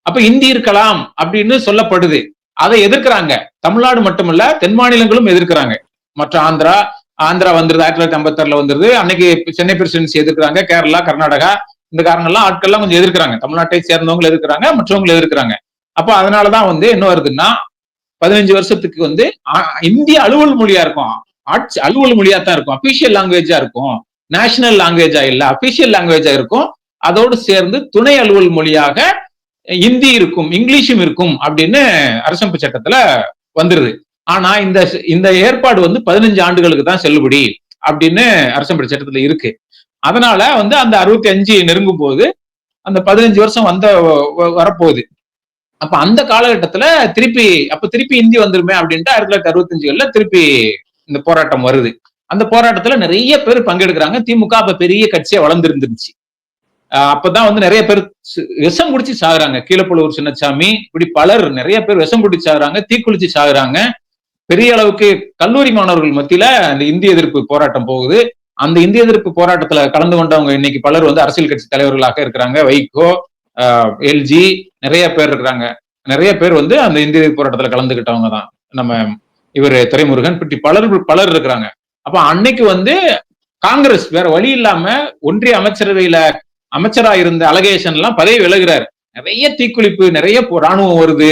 அப்ப இந்தி இருக்கலாம் அப்படின்னு சொல்லப்படுது. அதை எதிர்க்கிறாங்க. தமிழ்நாடு மட்டுமல்ல தென் மாநிலங்களும் எதிர்க்கிறாங்க. மற்ற ஆந்திரா ஆந்திரா வந்துருது ஆயிரத்தி தொள்ளாயிரத்தி ஐம்பத்தி வந்துருது. அன்னைக்கு சென்னை பிரசிடென்சி எதிர்க்கிறாங்க கேரளா கர்நாடகா இந்த காரணங்கள்லாம் ஆட்கள்லாம் கொஞ்சம் எதிர்க்கிறாங்க. தமிழ்நாட்டை சேர்ந்தவங்க எதிர்க்கிறாங்க மற்றவங்க எதிர்க்கிறாங்க. அப்போ அதனாலதான் வந்து என்ன வருதுன்னா பதினஞ்சு வருஷத்துக்கு வந்து ஆ- இந்திய அலுவல் மொழியா இருக்கும். ஆட்சி அலுவல் மொழியா தான் இருக்கும். அபிஷியல் லாங்குவேஜா இருக்கும். நேஷனல் லாங்குவேஜா இல்ல அபிஷியல் லாங்குவேஜா இருக்கும். அதோடு சேர்ந்து துணை அலுவல் மொழியாக இந்தி இருக்கும் இங்கிலீஷும் இருக்கும் அப்படின்னு அரசமைப்பு சட்டத்துல வந்துருது. ஆனா இந்த இந்த ஏற்பாடு வந்து பதினஞ்சு ஆண்டுகளுக்கு தான் செல்லுபடி அப்படின்னு அரசமைப்பு சட்டத்துல இருக்கு. அதனால வந்து அந்த அறுபத்தி அஞ்சு நெருங்கும் போது அந்த பதினஞ்சு வருஷம் வந்த வ- வரப்போகுது. அப்ப அந்த காலகட்டத்துல திருப்பி அப்ப திருப்பி இந்தி வந்துருமே அப்படின்ட்டு ஆயிரத்தி தொள்ளாயிரத்தி அறுபத்தஞ்சுகள்ல திருப்பி இந்த போராட்டம் வருது. அந்த போராட்டத்துல நிறைய பேர் பங்கெடுக்கிறாங்க. திமுக அப்ப பெரிய கட்சியா வளர்ந்துருந்துருச்சு அப்பதான் வந்து நிறைய பேர் விஷம் குடிச்சு சாகுறாங்க. கீழப்பழுவூர் சின்னசாமி இப்படி பலர் நிறைய பேர் விஷம் குடிச்சு சாகுறாங்க தீக்குளிச்சு சாகுறாங்க. பெரிய அளவுக்கு கல்லூரி மாணவர்கள் மத்தியில அந்த இந்திய எதிர்ப்பு போராட்டம் போகுது. அந்த இந்திய எதிர்ப்பு போராட்டத்துல கலந்து கொண்டவங்க இன்னைக்கு பலர் வந்து அரசியல் கட்சி தலைவர்களாக இருக்கிறாங்க. வைகோ எல்ஜி நிறைய பேர் இருக்கிறாங்க. நிறைய பேர் வந்து அந்த இந்திய எதிர்ப்பு போராட்டத்துல கலந்துகிட்டவங்க தான். நம்ம இவர் துரைமுருகன் இப்படி பலர் பலர் இருக்கிறாங்க. அப்ப அன்னைக்கு வந்து காங்கிரஸ் வேற வழி இல்லாம ஒன்றிய அமைச்சரவையில அமைச்சரா இருந்த அலகேஷன் எல்லாம் பதவி விலகிறார். நிறைய தீக்குளிப்பு நிறைய ராணுவம் வருது.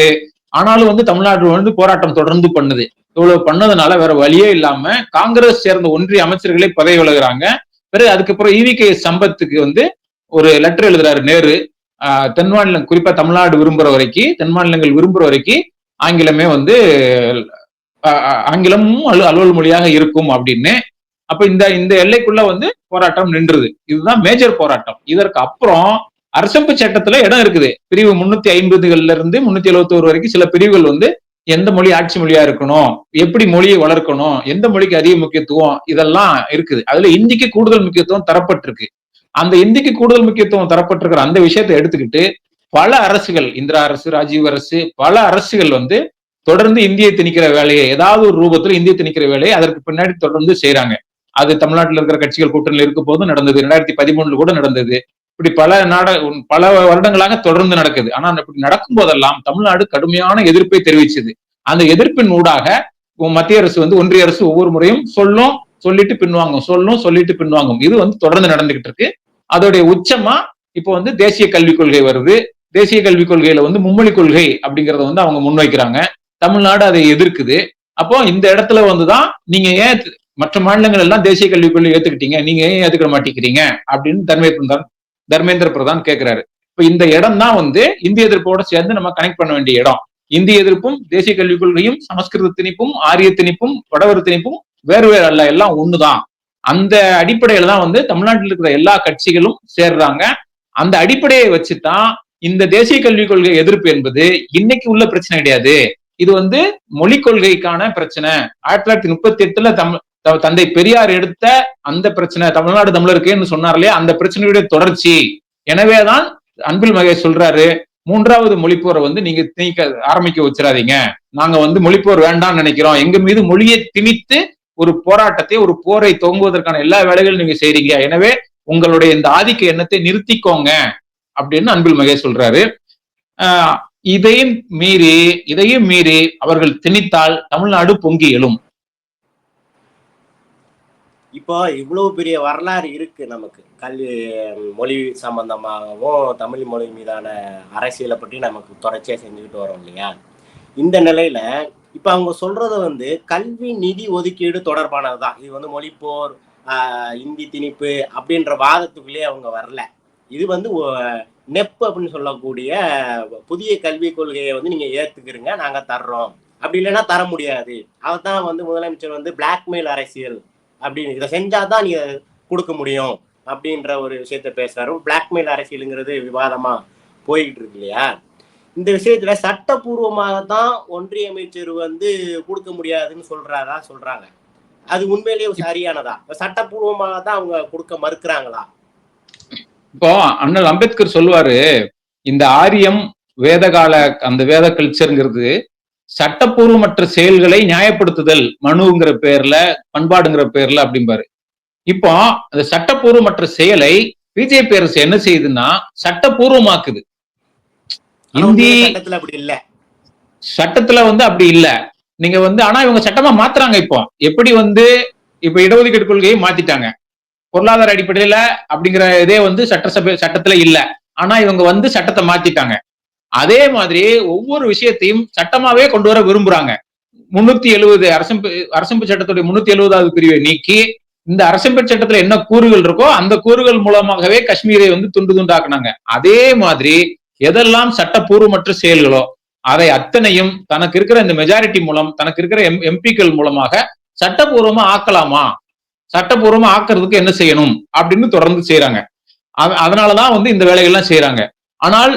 ஆனாலும் வந்து தமிழ்நாடு வந்து போராட்டம் தொடர்ந்து பண்ணுது. இவ்வளவு பண்ணதுனால வேற வழியே இல்லாம காங்கிரஸ் சேர்ந்த ஒன்றிய அமைச்சர்களே பதவி விலகுறாங்க. பிறகு அதுக்கப்புறம் இவி கே சம்பத்துக்கு வந்து ஒரு லெட்டர் எழுதுறாரு நேரு. ஆஹ் தென் மாநிலம் குறிப்பா தமிழ்நாடு விரும்புற வரைக்கும் தென் மாநிலங்கள் விரும்புற வரைக்கும் ஆங்கிலமே வந்து ஆங்கிலமும் அலு அலுவல் மொழியாக இருக்கும் அப்படின்னு. அப்ப இந்த இந்த எல்லைக்குள்ள வந்து போராட்டம் நின்றுது. இதுதான் மேஜர் போராட்டம். இதற்கு அப்புறம் அரசமைப்பு சட்டத்துல இடம் இருக்குது. பிரிவு முன்னூத்தி ஐம்பதுகள்ல இருந்து முன்னூத்தி எழுபத்தி ஒரு வரைக்கும் சில பிரிவுகள் வந்து எந்த மொழி ஆட்சி மொழியா இருக்கணும் எப்படி மொழியை வளர்க்கணும் எந்த மொழிக்கு அதிக முக்கியத்துவம் இதெல்லாம் இருக்குது. அதுல இந்திக்கு கூடுதல் முக்கியத்துவம் தரப்பட்டிருக்கு. அந்த இந்திக்கு கூடுதல் முக்கியத்துவம் தரப்பட்டிருக்கிற அந்த விஷயத்தை எடுத்துக்கிட்டு பல அரசுகள் இந்திரா அரசு ராஜீவ் அரசு பல அரசுகள் வந்து தொடர்ந்து இந்தியை திணிக்கிற வேலையை ஏதாவது ஒரு ரூபத்துல இந்தியை திணிக்கிற வேலையை அதற்கு பின்னாடி தொடர்ந்து செய்யறாங்க அது தமிழ்நாட்டில் இருக்கிற கட்சிகள் கூட்டணியில் இருக்கும் போதும் நடந்தது. ரெண்டாயிரத்தி பதிமூணுல கூட நடந்தது. இப்படி பல நாட பல வருடங்களாக தொடர்ந்து நடக்குது. ஆனா இப்படி நடக்கும் போதெல்லாம் தமிழ்நாடு கடுமையான எதிர்ப்பை தெரிவிச்சது. அந்த எதிர்ப்பின் ஊடாக மத்திய அரசு வந்து ஒன்றிய அரசு ஒவ்வொரு முறையும் சொல்லும் சொல்லிட்டு பின்வாங்கும் சொல்லும் சொல்லிட்டு பின்வாங்கும். இது வந்து தொடர்ந்து நடந்துகிட்டு இருக்கு. அதோடைய உச்சமா இப்போ வந்து தேசிய கல்விக் கொள்கை வருது. தேசிய கல்விக் கொள்கையில வந்து மும்மொழி கொள்கை அப்படிங்கறத வந்து அவங்க முன்வைக்கிறாங்க. தமிழ்நாடு அதை எதிர்க்குது. அப்போ இந்த இடத்துல வந்துதான் நீங்க ஏன் மற்ற மாநிலங்கள் எல்லாம் தேசிய கல்விக் கொள்கை ஏத்துக்கிட்டீங்க? நீங்க ஏன் ஏத்துக்கிட மாட்டேங்கிறீங்க? அப்படின்னு தன்மை தர்மேந்திர பிரதான் கேட்கிறாரு இப்ப இந்த இடம் தான் வந்து இந்திய எதிர்ப்போட சேர்ந்து நம்ம கனெக்ட் பண்ண வேண்டிய இடம். இந்திய எதிர்ப்பும் தேசிய கல்விக் கொள்கையும் சமஸ்கிருத திணிப்பும் ஆரிய திணிப்பும் வடவர் திணிப்பும் வேறு வேறு அல்ல எல்லாம் ஒண்ணுதான். அந்த அடிப்படையில தான் வந்து தமிழ்நாட்டில் இருக்கிற எல்லா கட்சிகளும் சேர்றாங்க. அந்த அடிப்படையை வச்சுதான் இந்த தேசிய கல்விக் கொள்கை எதிர்ப்பு என்பது இன்னைக்கு உள்ள பிரச்சனை கிடையாது. இது வந்து மொழிக் கொள்கைக்கான பிரச்சனை. ஆயிரத்தி தொள்ளாயிரத்தி முப்பத்தி எட்டுல தமிழ் தந்தை பெரியார் எடுத்த அந்த பிரச்சனை தமிழ்நாடு தமிழருக்குன்னு சொன்னார் இல்லையா அந்த பிரச்சனையுடைய தொடர்ச்சி. எனவேதான் அன்பில் மகேஷ் சொல்றாரு மூன்றாவது மொழிப்போரை வந்து நீங்க திணிக்க ஆரம்பிக்க வச்சிடாதீங்க. நாங்க வந்து மொழிப்போர் வேண்டாம்னு நினைக்கிறோம். எங்க மீது மொழியை திணித்து ஒரு போராட்டத்தை ஒரு போரை துவங்குவதற்கான எல்லா வேலைகளும் நீங்க செய்றீங்க. எனவே உங்களுடைய இந்த ஆதிக்க எண்ணத்தை நிறுத்திக்கோங்க அப்படின்னு அன்பில் மகேஷ் சொல்றாரு. இதையும் மீறி இதையும் மீறி அவர்கள் திணித்தால் தமிழ்நாடு பொங்கி எழும். இப்போ இவ்வளவு பெரிய வரலாறு இருக்கு நமக்கு. கல்வி மொழி சம்பந்தமாகவும் தமிழ் மொழி மீதான அரசியலை பற்றி நமக்கு தொடர்ச்சியாக செஞ்சுக்கிட்டு வரோம் இல்லையா? இந்த நிலையில இப்ப அவங்க சொல்றது வந்து கல்வி நிதி ஒதுக்கீடு தொடர்பானது தான் இது வந்து மொழிப்போர் இந்தி திணிப்பு அப்படின்ற வாதத்துக்குள்ளேயே அவங்க வரல. இது வந்து நெப் அப்படின்னு சொல்லக்கூடிய புதிய கல்விக் கொள்கையை வந்து நீங்க ஏத்துக்கிறீங்க நாங்க தர்றோம். அப்படி இல்லைன்னா தர முடியாது. அதான் வந்து முதலமைச்சர் வந்து பிளாக்மெயில் அரசியல் அப்படின்னு இதை செஞ்சாதான் நீங்க கொடுக்க முடியும் அப்படின்ற ஒரு விஷயத்த பேசுறாரு. பிளாக்மெயில் அரசியலுங்கிறது விவாதமா போய்கிட்டு இருக்கு இல்லையா? இந்த விஷயத்துல சட்டப்பூர்வமாக தான் ஒன்றிய அமைச்சர் வந்து கொடுக்க முடியாதுன்னு சொல்றாரா சொல்றாங்க. அது உண்மையிலேயே சரியானதா? சட்டப்பூர்வமாக தான் அவங்க கொடுக்க மறுக்கிறாங்களா? இப்போ அண்ணல் அம்பேத்கர் சொல்லுவாரு இந்த ஆரியம் வேதகால அந்த வேத கல்ச்சருங்கிறது சட்டப்பூர்வமற்ற செயல்களை நியாயப்படுத்துதல் மனுங்கிற பேர்ல பண்பாடுங்கிற பேர்ல அப்படிம்பாரு. இப்போ அந்த சட்டப்பூர்வமற்ற செயலை பிஜேபி அரசு என்ன செய்யுதுன்னா சட்டப்பூர்வமாக்குது. இந்தி அப்படி இல்ல. சட்டத்துல வந்து அப்படி இல்ல. நீங்க வந்து ஆனா இவங்க சட்டமா மாத்துறாங்க இப்போ. எப்படி வந்து இப்ப இடஒதுக்கீடு கொள்கையை மாத்திட்டாங்க. பொருளாதார அடிப்படையில அப்படிங்கிற இதே வந்து சட்டசபை சட்டத்துல இல்ல. ஆனா இவங்க வந்து சட்டத்தை மாத்திட்டாங்க. அதே மாதிரி ஒவ்வொரு விஷயத்தையும் சட்டமாவே கொண்டு வர விரும்புறாங்க. முன்னூத்தி எழுபது அரசமைப்பு அரசமைப்பு சட்டத்துடைய முன்னூத்தி எழுபதாவது பிரிவை நீக்கி இந்த அரசமைப்பு சட்டத்துல என்ன கூறுகள் இருக்கோ அந்த கூறுகள் மூலமாகவே காஷ்மீரை வந்து துண்டு துண்டாக்குனாங்க. அதே மாதிரி எதெல்லாம் சட்டப்பூர்வமற்ற செயல்களோ அதை அத்தனையும் தனக்கு இருக்கிற இந்த மெஜாரிட்டி மூலம் தனக்கு இருக்கிற எம் எம்பிக்கள் மூலமாக சட்டப்பூர்வமா ஆக்கலாமா? சட்டப்பூர்வமா ஆக்குறதுக்கு என்ன செய்யணும்? அப்படின்னு தொடர்ந்து செய்யறாங்க அதனாலதான் வந்து இந்த வேலைகள்லாம் செய்யறாங்க ஆனால்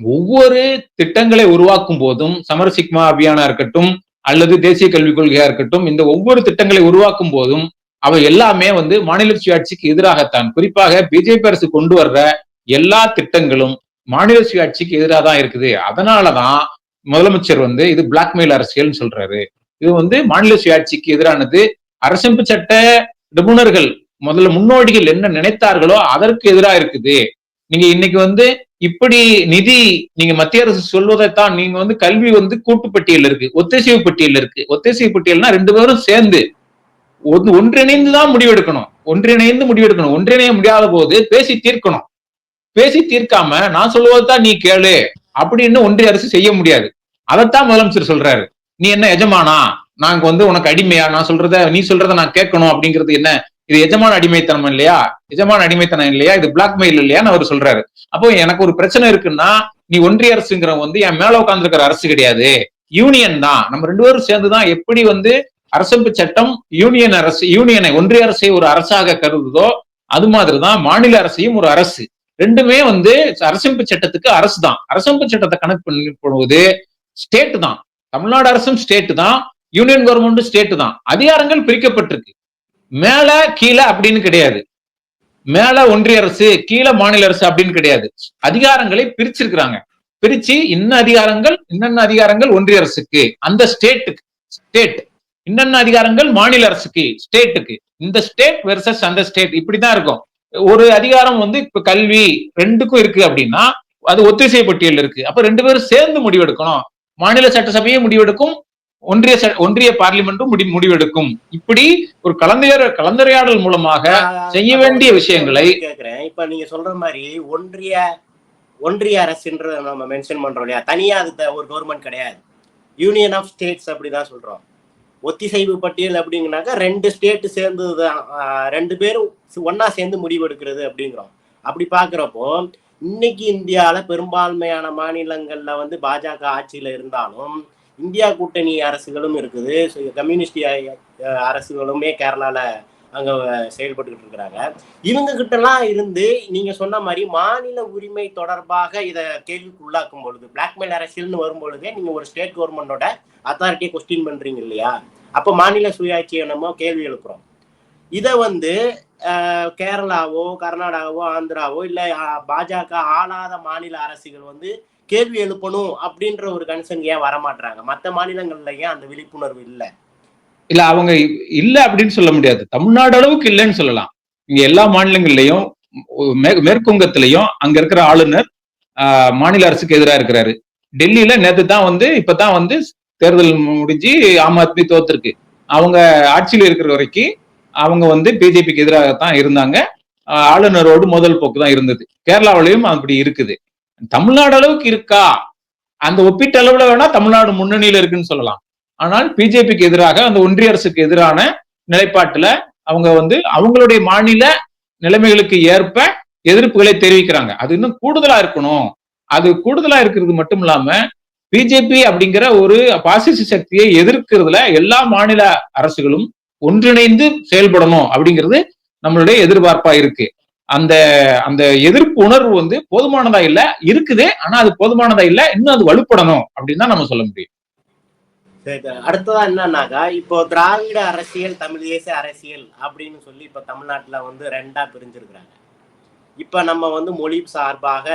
ஒவ்வொரு திட்டங்களை உருவாக்கும் போதும் சமரசிக்மா அபியானா இருக்கட்டும் அல்லது தேசிய கல்விக் கொள்கையா இருக்கட்டும் இந்த ஒவ்வொரு திட்டங்களை உருவாக்கும் போதும் அவை எல்லாமே வந்து மாநில சுயாட்சிக்கு எதிராகத்தான். குறிப்பாக பிஜேபி அரசு கொண்டு வர்ற எல்லா திட்டங்களும் மாநில சுயாட்சிக்கு எதிராக தான் இருக்குது. அதனாலதான் முதலமைச்சர் வந்து இது பிளாக்மெயில் அரசியல்னு சொல்றாரு. இது வந்து மாநில சுயாட்சிக்கு எதிரானது. அரசமைப்பு சட்ட நிபுணர்கள் முதல்ல முன்னோடிகள் என்ன நினைத்தார்களோ அதற்கு எதிராக இருக்குது. நீங்க இன்னைக்கு வந்து இப்படி நிதி நீங்க மத்திய அரசு சொல்வதைத்தான் நீங்க வந்து கல்வி வந்து கூட்டு பட்டியல் இருக்கு ஒத்திசைவு பட்டியல் இருக்கு. ஒத்திசைவு பட்டியல்னா ரெண்டு பேரும் சேர்ந்து ஒன்றிணைந்து தான் முடிவெடுக்கணும். ஒன்றிணைந்து முடிவெடுக்கணும். ஒன்றிணைய முடியாத போது பேசி தீர்க்கணும். பேசி தீர்க்காம நான் சொல்லுவதுதான் நீ கேளு அப்படின்னு ஒன்றிய அரசு செய்ய முடியாது. அதைத்தான் முதலமைச்சர் சொல்றாரு. நீ என்ன எஜமானா? நாங்க வந்து உனக்கு அடிமையா? நான் சொல்றத நீ சொல்றத நான் கேட்கணும் அப்படிங்கிறது என்ன இது எஜமான அடிமைத்தனம் இல்லையா? எஜமான அடிமைத்தனம் இல்லையா? இது பிளாக்மெயில் இல்லையான்னு அவர் சொல்றாரு. அப்போ எனக்கு ஒரு பிரச்சனை இருக்குன்னா நீ ஒன்றிய அரசுங்கிற வந்து என் மேல உட்காந்துருக்கிற அரசு கிடையாது. யூனியன் தான். நம்ம ரெண்டு பேரும் சேர்ந்துதான் எப்படி வந்து அரசமைப்பு சட்டம் யூனியன் அரசு யூனியனை ஒன்றிய அரசை ஒரு அரசாக கருதுதோ அது மாதிரிதான் மாநில அரசையும் ஒரு அரசு. ரெண்டுமே வந்து அரசமைப்பு சட்டத்துக்கு அரசு தான். அரசமைப்பு சட்டத்தை கணக்கு பண்ணி போடுவது ஸ்டேட் தான். தமிழ்நாடு அரசும் ஸ்டேட் தான். யூனியன் கவர்மெண்ட்டும் ஸ்டேட் தான். அதிகாரங்கள் பிரிக்கப்பட்டிருக்கு. மேல கீழே அப்படின்னு கிடையாது. மேல ஒன்றிய அரசு கீழே மாநில அரசு அப்படின்னு கிடையாது. அதிகாரங்களை பிரிச்சிருக்கிறாங்க. பிரிச்சு இன்ன அதிகாரங்கள் இன்னென்ன அதிகாரங்கள் ஒன்றிய அரசுக்கு? அந்த ஸ்டேட்டுக்கு ஸ்டேட் இன்னென்ன அதிகாரங்கள் மாநில அரசுக்கு? ஸ்டேட்டுக்கு இந்த ஸ்டேட் வெர்சஸ் அந்த ஸ்டேட் இப்படிதான் இருக்கும். ஒரு அதிகாரம் வந்து இப்ப கல்வி ரெண்டுக்கும் இருக்கு அப்படின்னா அது ஒத்திசை பட்டியல் இருக்கு. அப்ப ரெண்டு பேரும் சேர்ந்து முடிவெடுக்கணும். மாநில சட்டசபையும் முடிவெடுக்கும் ஒன்றிய ஒன்றிய பார்லிமெண்ட்டும் முடி முடிவெடுக்கும். இப்படி ஒரு கலந்துரையாட கலந்துரையாடல் மூலமாக செய்ய வேண்டிய விஷயங்களை கேக்குறேன். இப்ப நீங்க சொல்ற மாதிரி ஒன்றிய ஒன்றிய அரசுன்ற நம்ம மென்ஷன் பண்றோம் இல்லையா? தனியா அது ஒரு கவர்மெண்ட் கிடையாது. யூனியன் ஆஃப் ஸ்டேட்ஸ் அப்படிதான் சொல்றோம். ஒத்திசைவு பட்டியல் அப்படிங்கனாக்கா ரெண்டு ஸ்டேட் சேர்ந்து தான் ரெண்டு பேரும் ஒண்ணா சேர்ந்து முடிவெடுக்கிறது அப்படிங்கிறோம். அப்படி பாக்குறப்போ இன்னைக்கு இந்தியால பெரும்பான்மையான மாநிலங்கள்ல வந்து பாஜக ஆட்சியில இருந்தாலும் இந்தியா கூட்டணி அரசுகளும் இருக்குது. கம்யூனிஸ்ட் அரசுகளுமே கேரளால அங்க செயல்பட்டுக்கிட்டு இருக்கிறாங்க. இவங்க கிட்டலாம் இருந்து நீங்க சொன்ன மாதிரி மாநில உரிமை தொடர்பாக இதை கேள்விக்கு உள்ளாக்கும் பொழுது பிளாக்மெயில் அரசியல்னு வரும் பொழுதே நீங்க ஒரு ஸ்டேட் கவர்மெண்டோட அத்தாரிட்டியை கொஸ்டின் பண்றீங்க இல்லையா? அப்ப மாநில சுயாட்சியை நம்ம கேள்வி எழுப்புறோம். இதை வந்து கேரளாவோ கர்நாடகாவோ ஆந்திராவோ இல்லை பாஜக ஆளாத மாநில அரசுகள் வந்து கேள்வி எழுப்பணும் அப்படின்ற ஒரு கன்சர்ன் ஏன் வரமாட்டாங்க மற்ற மாநிலங்கள்ல ஏன் அந்த விழிப்புணர்வு இல்லை? இல்ல அவங்க இ- இல்ல அப்படின்னு சொல்ல முடியாது. தமிழ்நாடு அளவுக்கு இல்லைன்னு சொல்லலாம். இங்க எல்லா மாநிலங்கள்லயும் மே- மேற்குவங்கத்திலையும் அங்க இருக்கிற ஆளுநர் மாநில அரசுக்கு எதிராக இருக்கிறாரு. டெல்லியில நேற்று தான் வந்து இப்பதான் வந்து தேர்தல் முடிஞ்சு ஆம் ஆத்மி தோத்துருக்கு. அவங்க ஆட்சியில் இருக்கிற வரைக்கும் அவங்க வந்து பிஜேபிக்கு எதிராக தான் இருந்தாங்க. ஆளுநரோடு முதல் போக்கு தான் இருந்தது. கேரளாவிலையும் அப்படி இருக்குது. தமிழ்நாடு அளவுக்கு இருக்கா? அந்த ஒப்பீட்டு அளவுல வேணா தமிழ்நாடு முன்னணியில இருக்குன்னு சொல்லலாம். ஆனால் பிஜேபிக்கு எதிராக அந்த ஒன்றிய அரசுக்கு எதிரான நிலைப்பாட்டுல அவங்க வந்து அவங்களுடைய மாநில நிலைமைகளுக்கு ஏற்ப எதிர்ப்புகளை தெரிவிக்கிறாங்க. அது இன்னும் கூடுதலா இருக்கணும். அது கூடுதலா இருக்கிறது மட்டும் இல்லாம பிஜேபி அப்படிங்கிற ஒரு பாசிச சக்தியை எதிர்க்கிறதுல எல்லா மாநில அரசுகளும் ஒன்றிணைந்து செயல்படணும் அப்படிங்கிறது நம்மளுடைய எதிர்பார்ப்பா இருக்கு. அந்த அந்த எதிர்ப்பு உணர்வு வந்து போதுமானதா இல்ல இருக்குது ஆனா அது போதுமானதா இல்ல இன்னும் அது வலுப்படணும் அப்படின்னு தான் நம்ம சொல்ல முடியும். சரி, அடுத்ததா என்னன்னாக்கா இப்போ திராவிட அரசியல் தமிழ் தேசிய அரசியல் அப்படின்னு சொல்லி இப்ப தமிழ்நாட்டுல வந்து ரெண்டா பிரிஞ்சிருக்கிறாங்க. இப்ப நம்ம வந்து மொழி சார்பாக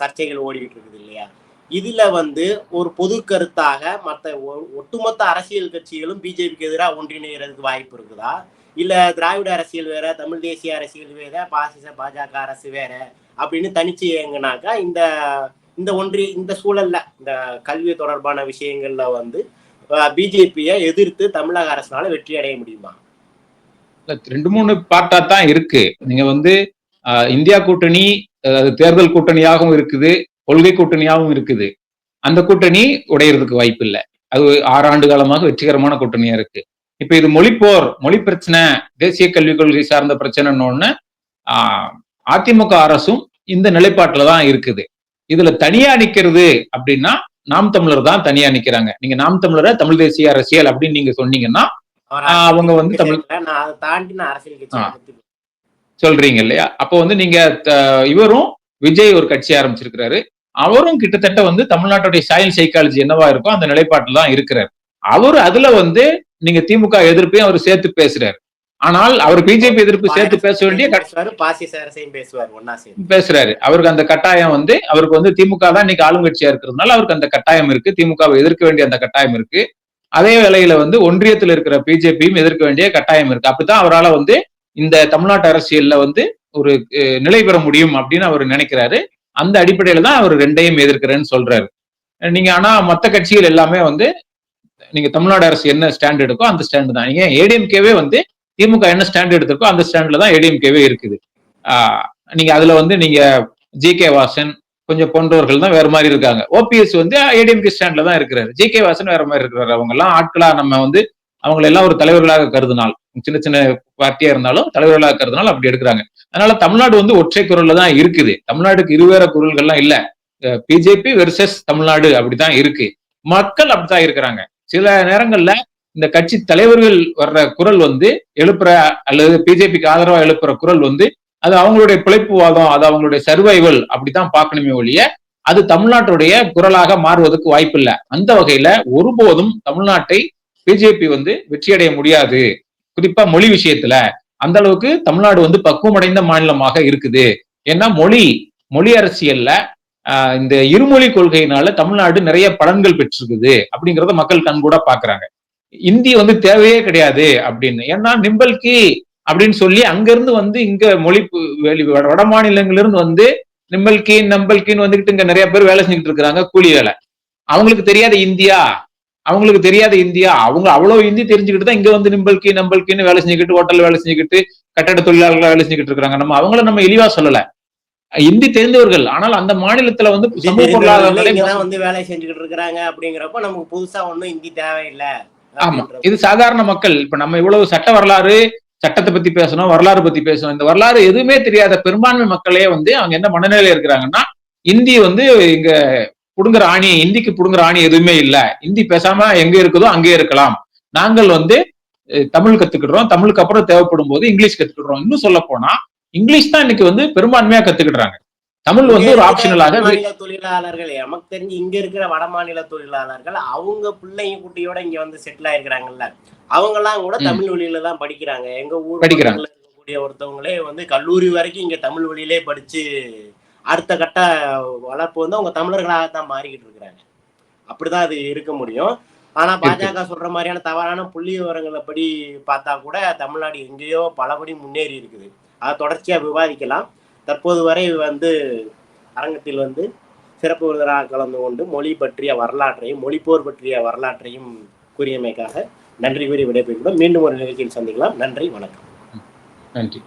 சர்ச்சைகள் ஓடிக்கிட்டு இருக்குது இல்லையா? இதுல வந்து ஒரு பொது கருத்தாக மற்ற ஒ- ஒட்டுமொத்த அரசியல் கட்சிகளும் பிஜேபிக்கு எதிராக ஒன்றிணைகிறதுக்கு வாய்ப்பு இருக்குதா? இல்ல திராவிட அரசியல் வேற தமிழ் தேசிய அரசியல் வேற பாசிச பாஜக அரசு வேற அப்படின்னு தனிச்சு இயங்குனாக்கா இந்த இந்த ஒன்றிய இந்த சூழல்ல இந்த கல்வி தொடர்பான விஷயங்கள்ல வந்து பிஜேபியை எதிர்த்து தமிழக அரசால வெற்றி அடைய முடியுமா? ரெண்டு மூணு பார்ட்டா தான் இருக்கு. நீங்க வந்து இந்தியா கூட்டணி தேர்தல் கூட்டணியாகவும் இருக்குது கொள்கை கூட்டணியாகவும் இருக்குது. அந்த கூட்டணி உடையிறதுக்கு வாய்ப்பு இல்லை அது ஆறு ஆண்டு காலமாக வெற்றிகரமான கூட்டணியா இருக்கு. இப்ப இது மொழிப்போர் மொழி பிரச்சனை தேசிய கல்விக் கொள்கை சார்ந்த பிரச்சனைன்னு அதிமுக அரசும் இந்த நிலைப்பாட்டுல தான் இருக்குது. இதுல தனியா நிக்கிறது அப்படின்னா நாம் தமிழர் தான் தனியா நிக்கிறாங்க. நீங்க நாம் தமிழரை தமிழ் தேசிய அரசியல் அப்படின்னு நீங்க சொன்னீங்கன்னா அவங்க வந்து தமிழ் சொல்றீங்க இல்லையா? அப்போ வந்து நீங்க இவரும் விஜய் ஒரு கட்சி ஆரம்பிச்சிருக்கிறாரு. அவரும் கிட்டத்தட்ட வந்து தமிழ்நாட்டுடைய சாயல் சைக்காலஜி என்னவா இருக்கோ அந்த நிலைப்பாட்டில் தான் இருக்கிறார். அவர் அதுல வந்து நீங்க திமுக எதிர்ப்பையும் அவர் சேர்த்து பேசுறாரு. ஆனால் அவர் பிஜேபி எதிர்ப்பு சேர்த்து பேச வேண்டிய பேசுவாரு பேசுறாரு. அவருக்கு அந்த கட்டாயம் வந்து அவருக்கு வந்து திமுக தான் இன்னைக்கு ஆளுங்கட்சியா இருக்கிறதுனால அவருக்கு அந்த கட்டாயம் இருக்கு. திமுகவை எதிர்க்க வேண்டிய அந்த கட்டாயம் இருக்கு. அதே வேளையில வந்து ஒன்றியத்தில் இருக்கிற பிஜேபியும் எதிர்க்க வேண்டிய கட்டாயம் இருக்கு. அப்படித்தான் அவரால வந்து இந்த தமிழ்நாட்டு அரசியல்ல வந்து ஒரு நிலை பெற முடியும் அப்படின்னு அவர் நினைக்கிறாரு. அந்த அடிப்படையில தான் அவர் ரெண்டையும் எதிர்க்கிறேன்னு சொல்றாரு. நீங்க ஆனா மத்த கட்சிகள் எல்லாமே வந்து நீங்க தமிழ்நாடு அரசு என்ன ஸ்டாண்ட் எடுக்கோ அந்த ஸ்டாண்ட் தான். நீங்க ஏடிஎம்கேவே வந்து திமுக என்ன ஸ்டாண்ட் எடுத்திருக்கோ அந்த ஸ்டாண்ட்ல தான் ஏடிஎம்கேவே இருக்குது. நீங்க அதுல வந்து நீங்க ஜி கே வாசன் கொஞ்சம் போன்றவர்கள் தான் வேற மாதிரி இருக்காங்க. ஓபிஎஸ் வந்து ஏடிஎம்கே ஸ்டாண்ட்ல தான் இருக்கிறாரு. ஜி கே வாசன் வேற மாதிரி இருக்கிறாரு. அவங்க எல்லாம் ஆட்களா நம்ம வந்து அவங்களை எல்லாம் ஒரு தலைவர்களாக கருதினால் சின்ன சின்ன பார்ட்டியா இருந்தாலும் தலைவர்களாக கருதினால் அப்படி எடுக்கிறாங்க. அதனால தமிழ்நாடு வந்து ஒற்றை குரல்ல தான் இருக்குது. தமிழ்நாடுக்கு இருவேற குரல்கள்லாம் இல்ல. பிஜேபி வெர்சஸ் தமிழ்நாடு அப்படிதான் இருக்கு. மக்கள் அப்படித்தான் இருக்கிறாங்க. சில நேரங்கள்ல இந்த கட்சி தலைவர்கள் வர்ற குரல் வந்து எழுப்புற அல்லது பிஜேபிக்கு ஆதரவா எழுப்புற குரல் வந்து அது அவங்களுடைய பிழைப்புவாதம் அது அவங்களுடைய சர்வைவல் அப்படித்தான் பார்க்கணுமே ஒழிய அது தமிழ்நாட்டுடைய குரலாக மாறுவதற்கு வாய்ப்பில்லை. அந்த வகையில ஒருபோதும் தமிழ்நாட்டை பிஜேபி வந்து வெற்றியடைய முடியாது. குறிப்பா மொழி விஷயத்துல அந்த அளவுக்கு தமிழ்நாடு வந்து பக்குவமடைந்த மாநிலமாக இருக்குது. ஏன்னா மொழி மொழி அரசியல்ல இந்த இருமொழி கொள்கையினால தமிழ்நாடு நிறைய பலன்கள் பெற்றிருக்குது அப்படிங்கிறத மக்கள் கண்கூட பாக்குறாங்க இந்தி வந்து தேவையே கிடையாது அப்படின்னு. ஏன்னா நிம்பல்கி அப்படின்னு சொல்லி அங்கிருந்து வந்து இங்க மொழி வெளி வட வட மாநிலங்களிலிருந்து வந்து நிம்பல்கி நம்பல்கின்னு வந்துகிட்டு இங்க நிறைய பேர் வேலை செஞ்சுட்டு இருக்கிறாங்க கூலி வேலை. அவங்களுக்கு தெரியாத இந்தியா அவங்களுக்கு தெரியாத இந்தியா அவங்க அவ்வளவு ஹிந்தி தெரிஞ்சுக்கிட்டு தான் இங்க வந்து நிம்பல்கி நம்பல்கின்னு வேலை செஞ்சுக்கிட்டு ஹோட்டல் வேலை செஞ்சுக்கிட்டு கட்டட தொழிலாளர்கள் வேலை செஞ்சுக்கிட்டு இருக்காங்க நம்ம அவங்கள நம்ம இழிவா சொல்லலை. இந்தி தெரிந்தவர்கள். ஆனால் அந்த மாநிலத்துல வந்து சமூக பொருளாதார வந்து வேலை செஞ்சுக்கிட்டு இருக்கிறாங்க அப்படிங்கிறப்ப நமக்கு புதுசா ஒண்ணும் ஹிந்தி தேவையில்லை. ஆமா. இது சாதாரண மக்கள். இப்ப நம்ம இவ்வளவு சட்ட வரலாறு சட்டத்தை பத்தி பேசணும் வரலாறு பத்தி பேசணும். இந்த வரலாறு எதுவுமே தெரியாத பெரும்பான்மை மக்களே வந்து அவங்க என்ன மனநிலையில இருக்கிறாங்கன்னா இந்தி வந்து இங்க புடுங்குற ஆணி இந்திக்கு புடுங்குற ஆணி எதுவுமே இல்ல. இந்தி பேசாம எங்க இருக்குதோ அங்கே இருக்கலாம். நாங்கள் வந்து தமிழ் கத்துக்கிடுறோம். தமிழுக்கு அப்புறம் தேவைப்படும் போது இங்கிலீஷ் கத்துக்கிடுறோம். இன்னும் சொல்ல போனா இங்கிலீஷ் தான் இன்னைக்கு வந்து பெரும்பான்மையா கத்துக்கிடுறாங்க. தமிழ் வந்து ஒரு ஆப்ஷனலாக மாநில தொழிலாளர்கள் நமக்கு தெரிஞ்சு இங்க இருக்கிற வட மாநில தொழிலாளர்கள் அவங்க பிள்ளைங்க குட்டியோட இங்க வந்து செட்டில் ஆயிருக்கிறாங்கல்ல. அவங்க எல்லாம் கூட. தமிழ் வழியில தான் படிக்கிறாங்க. எங்க ஊர் இருக்கக்கூடிய ஒருத்தவங்களே வந்து கல்லூரி வரைக்கும் இங்க தமிழ் வழியிலே படிச்சு அடுத்த கட்ட வளர்ப்பு வந்து அவங்க தமிழர்களாக தான் மாறிக்கிட்டு இருக்கிறாங்க. அப்படிதான் அது இருக்க முடியும். ஆனா பாஜக சொல்ற மாதிரியான தவறான புள்ளி விவரங்களை படி பார்த்தா கூட தமிழ்நாடு எங்கேயோ பலபடி முன்னேறி இருக்குது. அதை தொடர்ச்சியாக விவாதிக்கலாம். தற்போது வரை வந்து அரங்கத்தில் வந்து சிறப்பு விருதராக கலந்து கொண்டு மொழி பற்றிய வரலாற்றையும் மொழிப்போர் பற்றிய வரலாற்றையும் கூறியமைக்காக நன்றி கூறி விடைபெறுகிறோம். மீண்டும் ஒரு நிகழ்ச்சியில் சந்திக்கலாம். நன்றி வணக்கம். நன்றி.